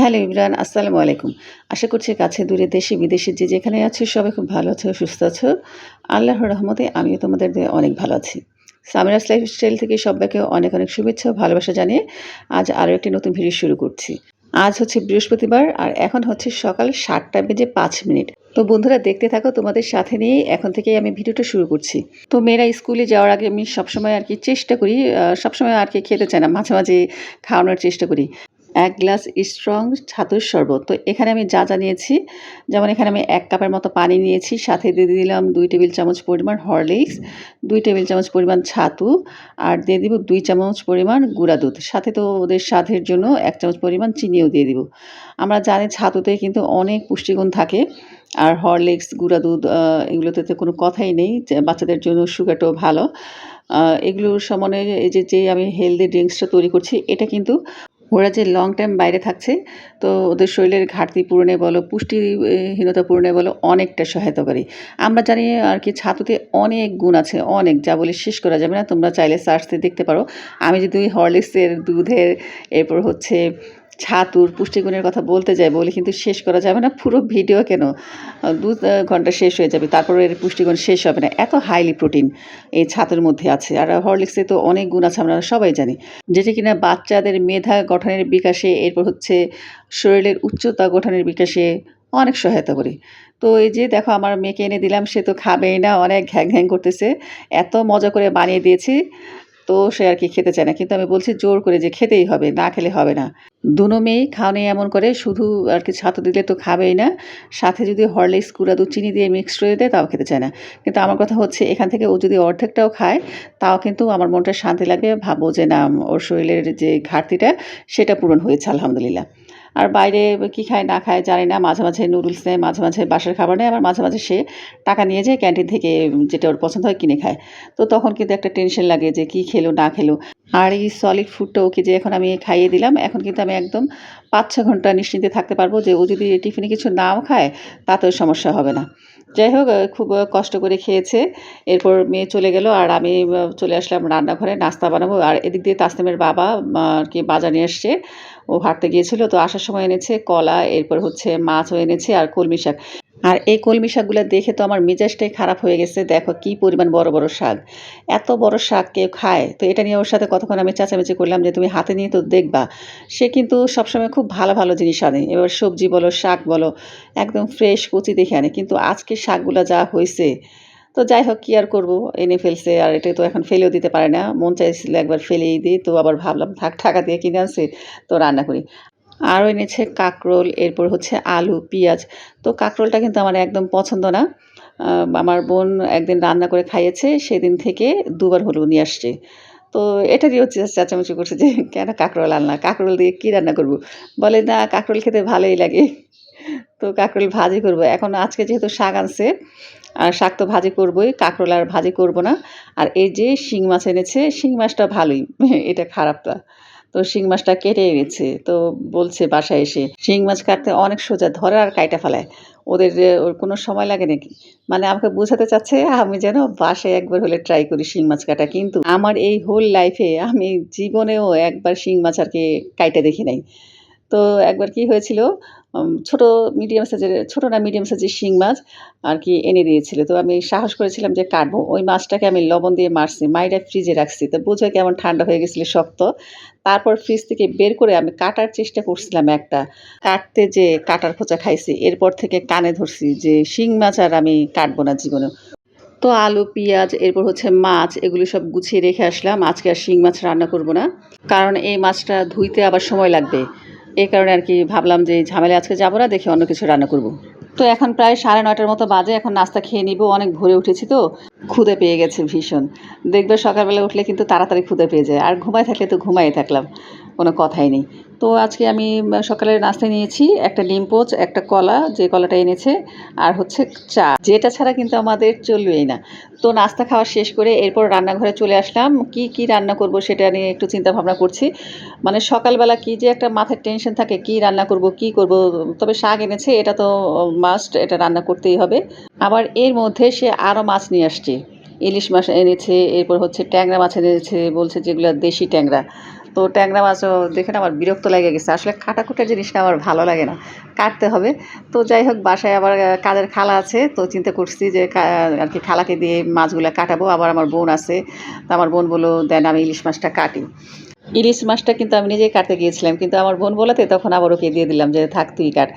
Hello Imran, আসসালামু আলাইকুম। আশা করছি কাছে দূরে দেশে, বিদেশে যে যেখানে আছো, সবাই খুব ভালো আছো, সুস্থ আছো। আল্লাহর রহমতে আমিও তোমাদের অনেক ভালো আছি। সামিরাস লাইফস্টাইল থেকে সবাইকে অনেক অনেক শুভেচ্ছা ভালোবাসা জানিয়ে আজ আরও একটি নতুন ভিডিও শুরু করছি। আজ হচ্ছে বৃহস্পতিবার আর এখন হচ্ছে সকাল সাতটা বেজে পাঁচ মিনিট। তো বন্ধুরা, দেখতে থাকো তোমাদের সাথে নিয়ে এখন থেকেই আমি ভিডিওটা শুরু করছি। তো মেয়েরা স্কুলে যাওয়ার আগে আমি সবসময় আর কি চেষ্টা করি সবসময় আর কি খেতে চাই না, মাঝে মাঝে খাওয়ানোর চেষ্টা করি। এক গ্লাস স্ট্রং ছাতুর শরবত। তো এখানে আমি যা যা নিয়েছি, যেমন এখানে আমি এক কাপের মতো পানি নিয়েছি, সাথে দিয়ে দিলাম দুই টেবিল চামচ পরিমাণ হরলিক্স দুই টেবিল চামচ পরিমাণ ছাতু, আর দিয়ে দিব দুই চামচ পরিমাণ গুঁড়া দুধ। সাথে তো ওদের স্বাদের জন্য এক চামচ পরিমাণ চিনিও দিয়ে দিব। আমরা জানি ছাতুতে কিন্তু অনেক পুষ্টিগুণ থাকে, আর হরলিক্স গুঁড়া দুধ এগুলোতে তো কোনো কথাই নেই বাচ্চাদের জন্য সুগারটাও ভালো। এগুলোর সমানে এই যে যে আমি হেলদি ড্রিঙ্কসটা তৈরি করছি, এটা কিন্তু ওরা যে লং টাইম বাইরে থাকছে, তো ওদের শরীরের ঘাটতি পূরণে বলো, পুষ্টিহীনতা পূরণে বলো, অনেকটা সহায়তা করে। আমরা জানি আর কি ছাতুতে অনেক গুণ আছে, অনেক, যা বলে শেষ করা যাবে না, তোমরা চাইলে সার্চতে দেখতে পারো। আমি যদি হরলিক্সের দুধের, এরপর হচ্ছে ছাতুর পুষ্টিগুণের কথা বলতে যাই বলে কিন্তু শেষ করা যাবে না। পুরো ভিডিও কেন? দু ঘণ্টা শেষ হয়ে যাবে, তারপরে এর পুষ্টিগুণ শেষ হবে না। এত হাইলি প্রোটিন এই ছাতুর মধ্যে আছে। আর হরলিক্সে তো অনেক গুণ আছে, আমরা সবাই জানি। যেটি কিনা বাচ্চাদের মেধা গঠনের বিকাশে, এরপর হচ্ছে শরীরের উচ্চতা গঠনের বিকাশে অনেক সহায়তা করে। তো এই যে দেখো, আমার মেয়েকে এনে দিলাম, সে তো খাবেই না, অনেক ঘ্যাং ঘ্যাং করতেছে। এত মজা করে বানিয়ে দিয়েছি। তো সে আর কি খেতে চায় না। কিন্তু আমি বলছি জোর করে যে খেতেই হবে, না খেলে হবে না। দুনো মেয়েই নেই এমন করে, শুধু আর কি ছাতু দিলে তো খাবেই না। সাথে যদি হরলিক্স কুড়া দুধ, চিনি দিয়ে মিক্স করে দেয়, তাও খেতে চায় না। কিন্তু আমার কথা হচ্ছে, এখান থেকে ও যদি অর্ধেকটাও খায়, তাও কিন্তু আমার মনটা শান্তি লাগে ভাবো যে না, ওর শরীরের যে ঘাটতিটা, সেটা পূরণ হয়েছে, আলহামদুলিল্লাহ। আর বাইরে কী খায়, না খায় জানি না। মাঝে মাঝে নুডলস নেয়, মাঝে মাঝে বাসার খাবার নেয়, আবার মাঝে মাঝে সে টাকা নিয়ে যায় ক্যান্টিন থেকে যেটা ওর পছন্দ হয় কিনে খায়। তো তখন কিন্তু একটা টেনশন লাগে যে কী খেলো, না খেলো। আর এই সলিড ফুডটা ওকে যে এখন আমি খাইয়ে দিলাম, এখন কিন্তু আমি একদম পাঁচ, ছ ঘণ্টা নিশ্চিন্তে থাকতে পারব যে ও যদি টিফিনে কিছু নাও খায়, তাতেও সমস্যা হবে না। যাই হোক, খুব কষ্ট করে খেয়েছে। এরপর মেয়ে চলে গেল আর আমি চলে আসলাম রান্নাঘরে, নাস্তা বানাবো। আর এদিক দিয়ে তাসলিমের বাবা আর কি বাজার নিয়ে এসছে ও হাঁটতে গিয়েছিল, তো আসার সময় এনেছে কলা, এরপর হচ্ছে মাছও এনেছে আর কলমি শাক। আর এই কলমি শাকগুলো দেখে তো আমার মেজাজটাই খারাপ হয়ে গেছে, দেখো কি পরিমাণ বড় বড় শাক। এত বড় শাক কেউ খায়, তো এটা নিয়ে ওর সাথে কতক্ষণ আমি চেঁচামেচি করলাম যে, তুমি হাতে নিয়ে তো দেখবা। সে কিন্তু সবসময় খুব ভালো ভালো জিনিস আনে। এবার সবজি বলো, শাক বলো, একদম ফ্রেশ কচি দেখে আনে। কিন্তু আজকে শাকগুলো যা হয়েছে তো যাই হোক, কী আর করব? এনে ফেলছে, আর এটা তো এখন ফেলেও দিতে পারে না। মন চাইছিল একবার ফেলেই দিই, তো আবার ভাবলাম, থাক টাকা দিয়ে কিনে আনছে, তো রান্না করি। আরও এনেছে কাঁকরোল, এরপর হচ্ছে আলু, পেঁয়াজ। তো কাঁকরোলটা কিন্তু আমার একদম পছন্দ না। আমার বোন একদিন রান্না করে খাইয়েছে, সেদিন থেকে দুবার হলো নিয়ে আসছে। তো এটা দিয়েও চে- চেঁচামেচি করছে যে, কেন কাঁকরোল আনলা? কাঁকরোল দিয়ে কী রান্না করব? বলে, না, কাঁকরোল খেতে ভালোই লাগে। তো কাঁকরোল ভাজি করব। এখন আজকে যেহেতু শাক আনছে আর শাক তো ভাজি করবই, কাঁকরোল আর ভাজি করব না। আর এই যে শিং মাছ এনেছে, শিং মাছটা ভালোই, এটা খারাপ না তো শিং মাছটা কেটে এনেছে, তো বলছে বাসায় এসে, শিং মাছ কাটতে অনেক সোজা, ধরে আর কাইটা ফেলায়। ওদের ওর কোনো সময় লাগে নাকি? মানে আমাকে বোঝাতে চাচ্ছে, আমি যেন বাসায় একবার হলে ট্রাই করি শিং মাছ কাটা। কিন্তু আমার এই হোল লাইফে আমি জীবনেও একবার শিং মাছ আর কি কাইটা দেখি নাই। তো একবার কি হয়েছিল ছোট মিডিয়াম সাইজের ছোট না মিডিয়াম সাইজের শিং মাছ আর কি এনে দিয়েছিল। তো আমি সাহস করেছিলাম যে কাটবো। ওই মাছটাকে আমি লবণ দিয়ে মারছি, মাইরা ফ্রিজে রাখছি। তো বুঝো কেমন ঠান্ডা হয়ে গেছিল, শক্ত। তারপর ফ্রিজ থেকে বের করে আমি কাটার চেষ্টা করছিলাম একটা। কাটতে যে কাটার খোঁচা খাইছি, এরপর থেকে কানে ধরছি যে শিং মাছ আর আমি কাটবো না জীবনে। তো আলু, পেঁয়াজ, এরপর হচ্ছে মাছ, এগুলো সব গুছিয়ে রেখে আসলাম। আজকে আর শিং মাছ রান্না করব না। কারণ এই মাছটা ধুইতে আবার সময় লাগবে। এই কারণে আর কি ভাবলাম যে ঝামেলা আজকে যাব না, দেখে অন্য কিছু রান্না করব। তো এখন প্রায় সাড়ে নয়টার মতো বাজে, এখন নাস্তা খেয়ে নিব, অনেক ভোরে উঠেছি তো, খুদে পেয়ে গেছে ভীষণ। দেখবে সকালবেলা উঠলে কিন্তু তাড়াতাড়ি খুদে পেয়ে যায়, আর ঘুমায় থাকলে তো ঘুমাই থাকলাম। কোনো কথাই নেই। তো আজকে আমি সকালের নাস্তায় নিয়েছি, একটা ডিম পোচ, একটা কলা, যে কলাটা এনেছে, আর হচ্ছে চা। যেটা ছাড়া কিন্তু আমাদের চলবেই না। তো নাস্তা খাওয়া শেষ করে এরপর রান্নাঘরে চলে আসলাম। কি কি রান্না করব সেটা নিয়ে একটু চিন্তা ভাবনা করছি। মানে সকালবেলা কি যে একটা মাথার টেনশন থাকে, কি রান্না করব, কি করব, তবে শাক এনেছে, এটা তো মাস্ট এটা রান্না করতেই হবে। আবার এর মধ্যে সে আরও মাছ নিয়ে আসছে। ইলিশ মাছ এনেছে, এরপর হচ্ছে ট্যাংরা মাছ এনেছে, বলছে যেগুলো দেশি ট্যাংরা। তো ট্যাংরা মাছও দেখে আমার বিরক্ত লেগে গেছে। আসলে কাটাকুটার জিনিসটা আমার ভালো লাগে না। কাটতে হবে। তো যাই হোক, বাসায় আবার কাদের খালা আছে। তো চিন্তা করছি যে আর কি খালাকে দিয়ে মাছগুলো কাটাবো। আবার আমার বোন আছে। তো আমার বোন বলল, দেন আমি ইলিশ মাছটা কাটি। ইলিশ মাছটা কিন্তু আমি নিজেই কাটতে গিয়েছিলাম। কিন্তু আমার বোন বলাতে তখন আবার ওকে দিয়ে দিলাম যে, থাক, তুই কাট।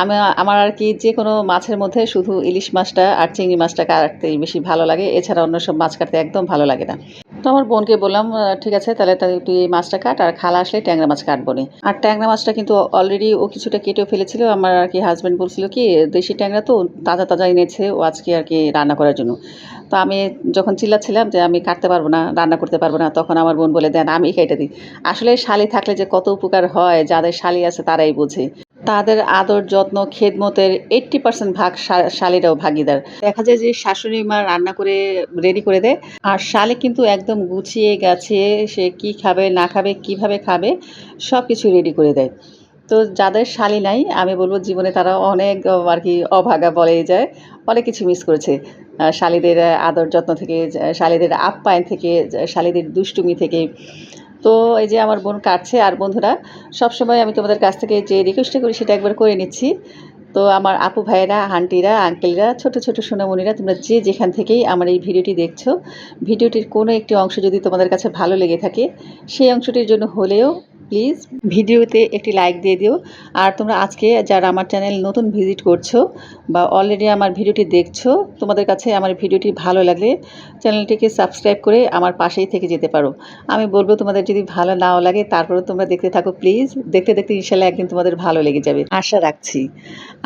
আমি, আমার আর কি যে কোনো মাছের মধ্যে শুধু ইলিশ মাছটা আর চিংড়ি মাছটা কাটতেই বেশি ভালো লাগে। এছাড়া অন্য সব মাছ কাটতে একদম ভালো লাগে না। তো আমার বোনকে বললাম ঠিক আছে, তাহলে তুই এই মাছটা কাট, আর খালা আসলে ট্যাংরা মাছ কাটবো নি আর ট্যাংরা মাছটা কিন্তু অলরেডি ও কিছুটা কেটেও ফেলেছিল। আমার আর কি হাজব্যান্ড বলছিল কি, দেশি ট্যাংরা তো তাজা তাজা এনেছে ও আজকে আর কি রান্না করার জন্য। তো আমি যখন চিল্লাচ্ছিলাম যে আমি কাটতে পারব না, রান্না করতে পারব না, তখন আমার বোন বলে, দেন আমি কেটে দিই। আসলে শালি থাকলে যে কত উপকার হয়, যাদের শালি আছে তারাই বোঝে। তাদের আদর, যত্ন, খেদমতের এইট্টি পার্সেন্ট ভাগ শালিরাও ভাগিদার। দেখা যায় যে শাশুড়ি মা রান্না করে রেডি করে দেয়, আর শালি কিন্তু একদম গুছিয়ে গাছিয়ে সে কি খাবে, না খাবে, কীভাবে খাবে সব কিছু রেডি করে দেয়। তো যাদের শালি নাই, আমি বলব জীবনে তারা অনেক আর কি অভাগা বলেই যায়, অনেক কিছু মিস করেছে। শালিদের আদর যত্ন থেকে, শালিদের আপ্যায়ন থেকে, শালিদের দুষ্টুমি থেকে তো এই যে আমার বোন কাটছে, আর বন্ধুরা, সবসময় আমি তোমাদের কাছ থেকে যে রিকোয়েস্টটা করি সেটা একবার করে নিচ্ছি। তো আমার আপু ভাইয়েরা আন্টিরা আঙ্কেলরা ছোট ছোট সোনামণিরা, তোমরা যে যেখান থেকেই আমার এই ভিডিওটি দেখছ, ভিডিওটির কোনো একটি অংশ যদি তোমাদের কাছে ভালো লেগে থাকে, সেই অংশটির জন্য হলেও প্লিজ ভিডিওতে একটি লাইক দিয়ে দিও। আর তোমরা আজকে যারা আমার চ্যানেল নতুন ভিজিট করছ বা অলরেডি আমার ভিডিওটি দেখছ, তোমাদের কাছে আমার ভিডিওটি ভালো লাগলে চ্যানেলটিকে সাবস্ক্রাইব করে আমার পাশেই থেকে যেতে পারো। আমি বলব তোমাদের যদি ভালো নাও লাগে তারপরে তোমরা দেখতে থাকো প্লিজ দেখতে দেখতে ইনশাল্লাহ একদিন তোমাদের ভালো লেগে যাবে। আশা রাখছি।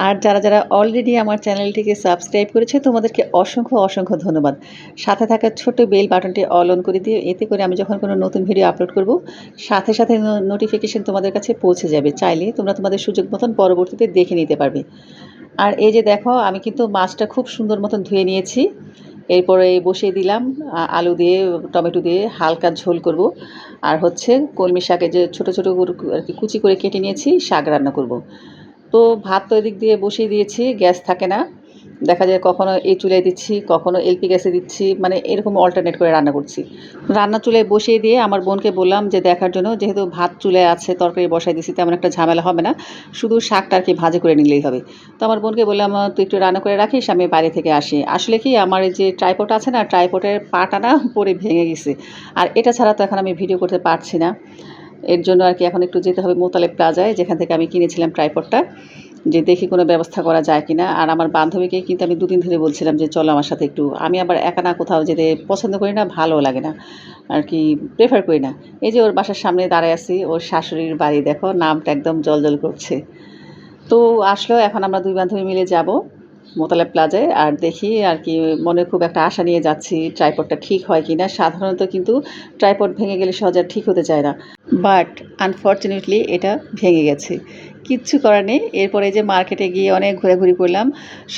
আর যারা যারা অলরেডি আমার চ্যানেলটিকে সাবস্ক্রাইব করেছে, তোমাদেরকে অসংখ্য অসংখ্য ধন্যবাদ। সাথে থাকা ছোট বেল বাটনটি অল অন করে দিয়ে এতে করে আমি যখন কোনো নতুন ভিডিও আপলোড করব, সাথে সাথে নোটিফিকেশন তোমাদের কাছে পৌঁছে যাবে। চাইলে তোমরা তোমাদের সুযোগ মতন পরবর্তীতে দেখে নিতে পারবে। আর এই যে দেখো, আমি কিন্তু মাছটা খুব সুন্দর মতন ধুয়ে নিয়েছি। এরপরে বসিয়ে দিলাম আলু দিয়ে, টমেটো দিয়ে হালকা ঝোল করব। আর হচ্ছে কলমি শাকে যে ছোট ছোট আর কি কুচি করে কেটে নিয়েছি, শাক রান্না করব। তো ভাত তো এদিক দিয়ে বসিয়ে দিয়েছি, গ্যাস থাকে না। দেখা যায় কখনো এই চুলায় দিচ্ছি, কখনো এলপি গ্যাসে দিচ্ছি মানে এরকম অল্টারনেট করে রান্না করছি। রান্না চুলায় বসিয়ে দিয়ে আমার বোনকে বললাম যে, দেখার জন্য যেহেতু ভাত চুলায় আছে, তরকারি বসাই দিচ্ছি তেমন একটা ঝামেলা হবে না। শুধু শাকটা আর কি ভাজি করে নিলেই হবে। তো আমার বোনকে বললাম তুই একটু রান্না করে রাখিস, আমি বাইরে থেকে আসি। আসলে কি, আমার যে ট্রাইপট আছে না ট্রাইপটের পাটা না পরে ভেঙে গেছে। আর এটা ছাড়া তো এখন আমি ভিডিও করতে পারছি না। এর জন্য আর কি এখন একটু যেতে হবে মোতালেব প্লাজায়, যেখান থেকে আমি কিনেছিলাম ট্রাইপডটা যে দেখি কোনো ব্যবস্থা করা যায় কিনা। আর আমার বান্ধবীকে কিন্তু আমি দুদিন ধরে বলছিলাম যে, চলো আমার সাথে একটু। আমি আবার একা না কোথাও যেতে পছন্দ করি না ভালো লাগে না। আর কি প্রেফার করি না। এই যে ওর বাসার সামনে দাঁড়ায় আছি, ওর শাশুড়ির বাড়ি দেখো, নামটা একদম জল করছে। তো আসলো, এখন আমরা দুই বান্ধবী মিলে যাব মোতালেব প্লাজায় আর দেখি আর কি মনে খুব একটা আশা নিয়ে যাচ্ছি ট্রাইপডটা ঠিক হয় কি না সাধারণত কিন্তু ট্রাইপড ভেঙে গেলে সহজে ঠিক হতে চায় না। বাট আনফর্চুনেটলি এটা ভেঙে গেছে। কিচ্ছু করার নেই। এরপরে যে মার্কেটে গিয়ে অনেক ঘোরাঘুরি করলাম।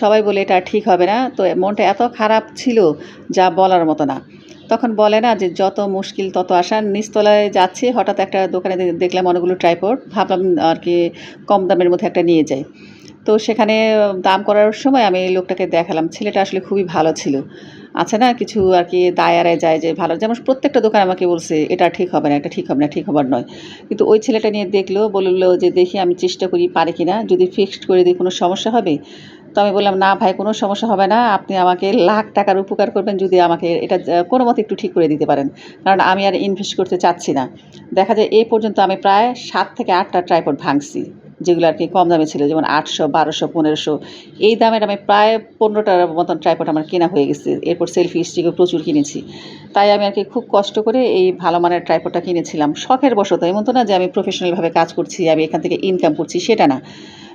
সবাই বলে, এটা ঠিক হবে না। তো মনটা এত খারাপ ছিল যা বলার মতো না। তখন বলে না যে, যত মুশকিল তত আসার নিচতলায় যাচ্ছে, হঠাৎ একটা দোকানে দেখলাম অনেকগুলো ট্রাইপড ভাবলাম আর কি কম দামের মধ্যে একটা নিয়ে যাই। তো সেখানে দাম করার সময় আমি লোকটাকে দেখালাম। ছেলেটা আসলে খুবই ভালো ছিল। আছে না, কিছু আর কি দায়ারায় যায় যে ভালো। যেমন প্রত্যেকটা দোকান আমাকে বলছে, এটা ঠিক হবে না, এটা ঠিক হবে না, ঠিক হবার নয়। কিন্তু ওই ছেলেটা নিয়ে দেখল, বলল যে, দেখি আমি চেষ্টা করি, পারি কি না। যদি ফিক্সড করে দিই কোনো সমস্যা হবে? তো আমি বললাম, না ভাই, কোনো সমস্যা হবে না। আপনি আমাকে লাখ টাকার উপকার করবেন যদি আমাকে এটা কোনো মতে একটু ঠিক করে দিতে পারেন। কারণ আমি আর ইনভেস্ট করতে চাচ্ছি না। দেখা যায় এই পর্যন্ত আমি প্রায় সাত থেকে আটটা ট্রাইপড ভাঙছি। যেগুলো আর কি কম দামে ছিল, যেমন আটশো, বারোশো, পনেরোশো। এই দামের আমি প্রায় পনেরোটার মতন ট্রাইপড আমার কেনা হয়ে গেছে। এরপর সেলফি স্টিকও প্রচুর কিনেছি। তাই আমি আর কি খুব কষ্ট করে এই ভালো মানের ট্রাইপডটা কিনেছিলাম। শখের বশত, এমন তো না যে আমি প্রফেশনালভাবে কাজ করছি, আমি এখান থেকে ইনকাম করছি, সেটা না।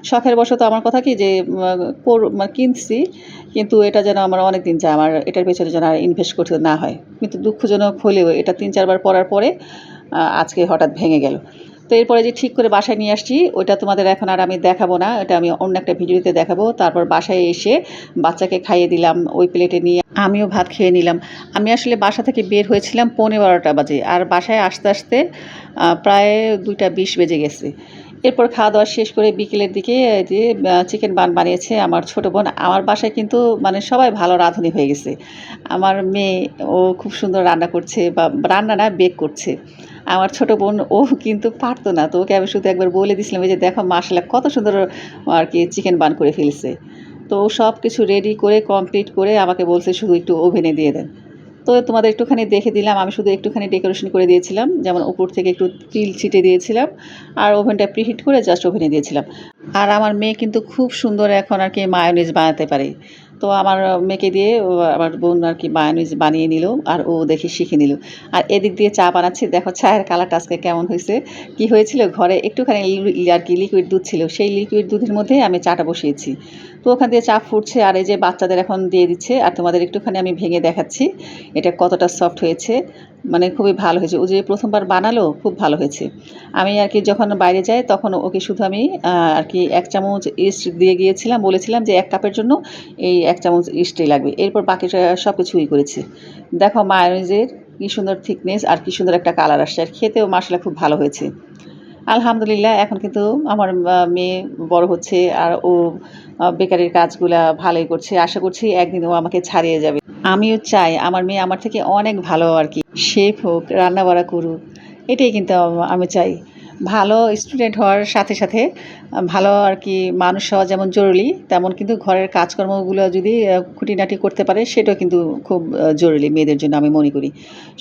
শখের বশত আমার কথা কি যে কিনছি, কিন্তু এটা যেন আমার অনেক দিন যায় আমার এটার পেছনে যেন আর ইনভেস্ট করতে না হয়। কিন্তু দুঃখজনক হলেও এটা তিন, চারবার পরার পরে আজকে হঠাৎ ভেঙে গেল। তো এরপরে যে ঠিক করে বাসায় নিয়ে আসছি ওটা তোমাদের এখন আর আমি দেখাবো না। এটা আমি অন্য একটা ভিডিওতে দেখাবো। তারপর বাসায় এসে বাচ্চাকে খাইয়ে দিলাম, ওই প্লেটে নিয়ে আমিও ভাত খেয়ে নিলাম। আমি আসলে বাসা থেকে বের হয়েছিলাম পৌনে বারোটা বাজে আর বাসায় আসতে আসতে প্রায় দুইটা বিশ বেজে গেছে। এরপর খাওয়া দাওয়া শেষ করে বিকেলের দিকে যে চিকেন বান বানিয়েছে আমার ছোটো বোন। আমার বাসায় কিন্তু মানে সবাই ভালো রাঁধুনি হয়ে গেছে। আমার মেয়ে, ও খুব সুন্দর রান্না করছে বা রান্না না বেক করছে। আমার ছোট বোন, ও কিন্তু পারতো না। তো ওকে আমি শুধু একবার বলে দিয়েছিলাম এই যে দেখো মাসালা কত সুন্দর আর কি চিকেন বান করে ফেলছে। তো সব কিছু রেডি করে কমপ্লিট করে আমাকে বলছে শুধু একটু ওভেনে দিয়ে দেন। তো তোমাদের একটুখানি দেখে দিলাম, আমি শুধু একটুখানি ডেকোরেশন করে দিয়েছিলাম, যেমন উপর থেকে একটু তিল ছিটে দিয়েছিলাম আর ওভেনটা প্রিহিট করে জাস্ট ওভেনে দিয়েছিলাম। আর আমার মেয়ে কিন্তু খুব সুন্দর এখন আর কি মায়োনিজ বানাতে পারে। তো আমার মেয়েকে দিয়ে আমার বোন আর কি মায়ানিজ বানিয়ে নিল আর ও দেখে শিখে নিল। আর এদিক দিয়ে চা বানাচ্ছি, দেখো চায়ের কালারটা আজকে কেমন হয়েছে। কি হয়েছিল? ঘরে একটুখানি আর কি লিকুইড দুধ ছিল, সেই লিকুইড দুধের মধ্যে আমি চাটা বসিয়েছি। তো ওখান দিয়ে চাপ ফুটছে, আর এই যে বাচ্চাদের এখন দিয়ে দিচ্ছে, আর তোমাদের একটুখানি আমি ভেঙে দেখাচ্ছি, এটা কতটা সফট হয়েছে। মানে খুবই ভালো হয়েছে। ও যে প্রথমবার বানালো, খুব ভালো হয়েছে। আমি আর কি যখন বাইরে যাই, তখন ওকে শুধু আমি আর কি এক চামচ ইস্ট দিয়ে গিয়েছিলাম, বলেছিলাম যে এক কাপের জন্য এই এক চামচ ইস্টই লাগবে। এরপর বাকিটা সব কিছুই করেছি। দেখো মায়োনিজের কি সুন্দর থিকনেস আর কি সুন্দর একটা কালার আসছে। আর খেতেও মশলা খুব ভালো হয়েছে। আলহামদুলিল্লাহ, এখন কিন্তু আমার মেয়ে বড় হচ্ছে আর ও বেকারের কাজগুলা ভালোই করছে। আশা করছি একদিন ও আমাকে ছাড়িয়ে যাবে। আমিও চাই আমার মেয়ে আমার থেকে অনেক ভালো আর কি। শেফ হোক রান্না বাড়া করুক, এটাই কিন্তু আমি চাই। ভালো স্টুডেন্ট হওয়ার সাথে সাথে ভালো আর কি মানুষ হওয়া যেমন জরুরি, তেমন কিন্তু ঘরের কাজকর্মগুলো যদি খুঁটিনাটি করতে পারে, সেটাও কিন্তু খুব জরুরি মেয়েদের জন্য আমি মনে করি।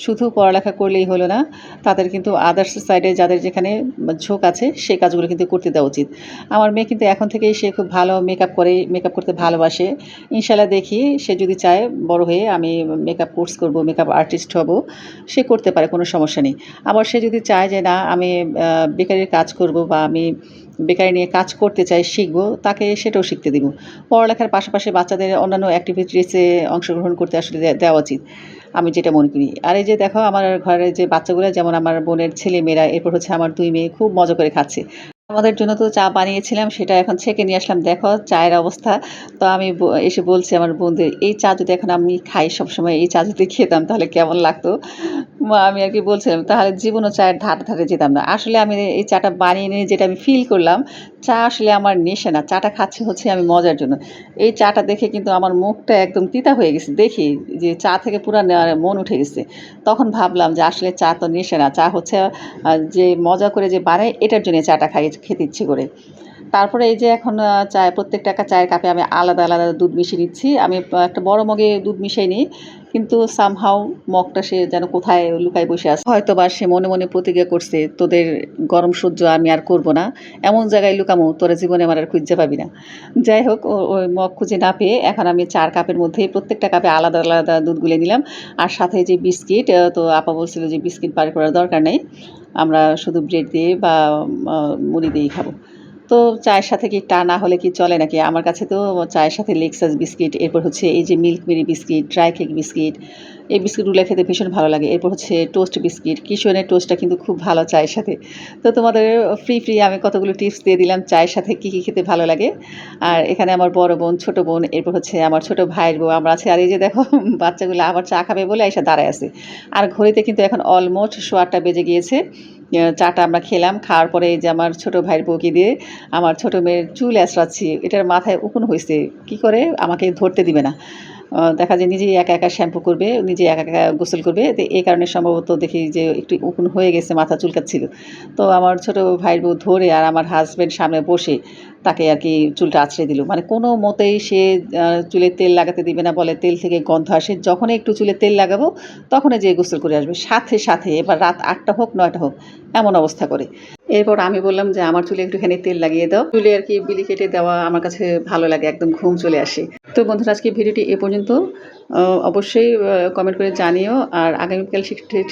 শুধু পড়ালেখা করলেই হলো না, তাদের কিন্তু আদার্স সাইডে যাদের যেখানে ঝোঁক আছে, সেই কাজগুলো কিন্তু করতে দেওয়া উচিত। আমার মেয়ে কিন্তু এখন থেকেই সে খুব ভালো মেকআপ করে মেকআপ করতে ভালোবাসে। ইনশাল্লাহ দেখি, সে যদি চায়, বড় হয়ে আমি মেকআপ কোর্স করব মেকআপ আর্টিস্ট হব, সে করতে পারে, কোনো সমস্যা নেই। আবার সে যদি চায় যে না, আমি বেকারির কাজ করব বা আমি বেকারি নিয়ে কাজ করতে চাই, শিখব, তাকে সেটাও শিখতে দিব। পড়ালেখার পাশাপাশি বাচ্চাদের অন্যান্য অ্যাক্টিভিটিসে অংশগ্রহণ করতে আসলে দেওয়া উচিত, আমি যেটা মনে করি। আর এই যে দেখো, আমার ঘরে যে বাচ্চাগুলো, যেমন আমার বোনের ছেলে মেয়েরা এরপর হচ্ছে আমার দুই মেয়ে, খুব মজা করে খাচ্ছে। আমাদের জন্য তো চা বানিয়েছিলাম, সেটা এখন ছেঁকে নিয়ে আসলাম। দেখো, চায়ের অবস্থা। তো আমি এসে বলছি আমার বন্ধুদের, এই চা যদি এখন আমি খাই সবসময়, এই চা যদি খেতাম, তাহলে কেমন লাগতো? আমি আর কি বলছিলাম, তাহলে জীবনও চায়ের ধারে ধারে যেতাম না। আসলে আমি এই চাটা বানিয়ে নিয়ে যেটা আমি ফিল করলাম, চা আসলে আমার নেশা না। চাটা খাচ্ছি হচ্ছে আমি মজার জন্য। এই চাটা দেখে কিন্তু আমার মুখটা একদম তিতা হয়ে গেছে। দেখি যে চা থেকে পুরো মন উঠে গেছে। তখন ভাবলাম যে আসলে চা তো নেশা না, চা হচ্ছে যে মজা করে যে বানায়, এটার জন্য চাটা খাই, খেতে ইচ্ছে করে। তারপরে এই যে এখন চায় প্রত্যেকটা চায়ের কাপে আমি আলাদা আলাদা দুধ মিশিয়ে নিচ্ছি। আমি একটা বড় মগে দুধ মিশাই নিই। কিন্তু সামহাও মগটা সে যেন কোথায় লুকায় বসে আছে। হয়তো বা সে মনে মনে প্রতিজ্ঞা করছে, তোদের গরম সহ্য আমি আর করব না। এমন জায়গায় লুকামো, তোরা জীবনে আমার আর খুঁজে পাবি না। যাই হোক ওই মগ খুঁজে না পেয়ে এখন আমি চার কাপের মধ্যে প্রত্যেকটা কাপে আলাদা আলাদা দুধ গুলে নিলাম। আর সাথে যে বিস্কিট তো আপা বলছিল যে বিস্কিট বার করার দরকার নেই। আমরা শুধু ব্রেড দিয়ে বা মুড়ি দিয়েই খাব। তো চায়ের সাথে কি টা না হলে কি চলে নাকি? আমার কাছে তো চায়ের সাথে লেক্সাস বিস্কিট এরপর হচ্ছে এই যে milk Marie biscuit dry cake biscuit এই বিস্কিটগুলো খেতে ভীষণ ভালো লাগে। এরপর হচ্ছে টোস্ট বিস্কিট কিশোরের টোস্টটা কিন্তু খুব ভালো চায়ের সাথে। তো তোমাদের ফ্রি ফ্রি আমি কতগুলো টিপস দিয়ে দিলাম চায়ের সাথে কী কী খেতে ভালো লাগে। আর এখানে আমার বড় বোন, ছোট বোন, এরপর হচ্ছে আমার ছোট ভাইয়ের বউ। আমরা আছে, আর এই যে দেখো, বাচ্চাগুলো আবার চা খাবে বলে এসে দাঁড়ায় আছে। আর ঘড়িতে কিন্তু এখন অলমোস্ট সোয়ারটা বেজে গিয়েছে। চাটা আমরা খেলাম, খাওয়ার পরে যে আমার ছোট ভাইয়ের বউকে দিয়ে আমার ছোট মেয়ের চুল আসরাচ্ছি এটার মাথায় উকুন হয়েছে কি করে? আমাকে ধরতে দিবে না। দেখা যায় নিজেই একা একা শ্যাম্পু করবে, নিজে একা একা গোসল করবে। তো এই কারণে সম্ভবত দেখি যে একটু উকুন হয়ে গেছে, মাথা চুলকাচ্ছিল। তো আমার ছোট ভাইয়ের বউ ধরে আর আমার হাজব্যান্ড সামনে বসে তাকে আর কি চুলটা আছড়ে দিল। মানে কোনো মতেই সে চুলে তেল লাগাতে দিবে না বলে তেল থেকে গন্ধ আসে। যখনই একটু চুলে তেল লাগাবো, তখনই যে গোসল করে আসবে। সাথে সাথে এবার রাত আটটা হোক, নয়টা হোক, এমন অবস্থা করে। এরপর আমি বললাম যে, আমার চুলে একটুখানি তেল লাগিয়ে দাও। চুলে আর কি বিলি কেটে দেওয়া আমার কাছে ভালো লাগে, একদম ঘুম চলে আসে। তো বন্ধুরা, আজকে ভিডিওটি এ পর্যন্ত। অবশ্যই কমেন্ট করে জানিও। আর আগামীকাল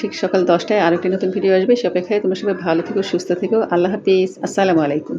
ঠিক সকাল দশটায় আরেকটি নতুন ভিডিও আসবে। সে অপেক্ষায় তোমরা সবাই ভালো থেকো, সুস্থ থেকো। আল্লাহ হাফিজ। আসসালামু আলাইকুম।